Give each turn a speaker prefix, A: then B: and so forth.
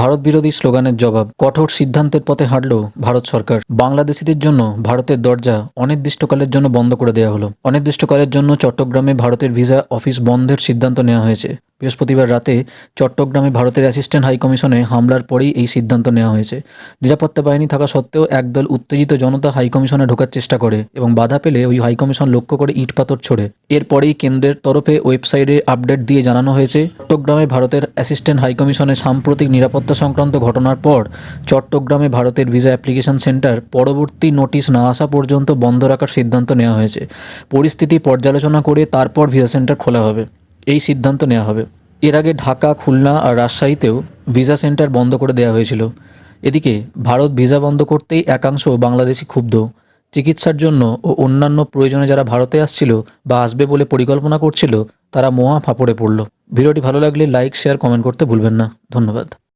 A: ভারত বিরোধী স্লোগানের জবাব কঠোর সিদ্ধান্তের পথে হাঁটল ভারত সরকার। বাংলাদেশিদের জন্য ভারতের দরজা অনির্দিষ্টকালের জন্য বন্ধ করে দেওয়া হলো। অনির্দিষ্টকালের জন্য চট্টগ্রামে ভারতের ভিসা অফিস বন্ধের সিদ্ধান্ত নেওয়া হয়েছে। বৃহস্পতিবার রাতে চট্টগ্রামে ভারতের অ্যাসিস্ট্যান্ট হাইকমিশনে হামলার পরেই এই সিদ্ধান্ত নেওয়া হয়েছে। নিরাপত্তা বাহিনী থাকা সত্ত্বেও একদল উত্তেজিত জনতা হাইকমিশনে ঢোকার চেষ্টা করে এবং বাধা পেলে ওই হাইকমিশন লক্ষ্য করে ইট পাথর ছোড়ে। এরপরেই কেন্দ্রের তরফে ওয়েবসাইটে আপডেট দিয়ে জানানো হয়েছে, চট্টগ্রামে ভারতের অ্যাসিস্ট্যান্ট হাইকমিশনে সাম্প্রতিক নিরাপত্তা সংক্রান্ত ঘটনার পর চট্টগ্রামে ভারতের ভিসা অ্যাপ্লিকেশন সেন্টার পরবর্তী নোটিশ না আসা পর্যন্ত বন্ধ রাখার সিদ্ধান্ত নেওয়া হয়েছে। পরিস্থিতি পর্যালোচনা করে তারপর ভিসা সেন্টার খোলা হবে। এই সিদ্ধান্ত নেওয়া হবে। এর আগে ঢাকা, খুলনা আর রাজশাহীতেও ভিসা সেন্টার বন্ধ করে দেওয়া হয়েছিল। এদিকে ভারত ভিসা বন্ধ করতেই একাংশ বাংলাদেশি ক্ষুব্ধ। চিকিৎসার জন্য ও অন্যান্য প্রয়োজনে যারা ভারতে আসছিল বা আসবে বলে পরিকল্পনা করছিল, তারা মহা ফাঁপড়ে পড়ল। ভিডিওটি ভালো লাগলে লাইক, শেয়ার, কমেন্ট করতে ভুলবেন না। ধন্যবাদ।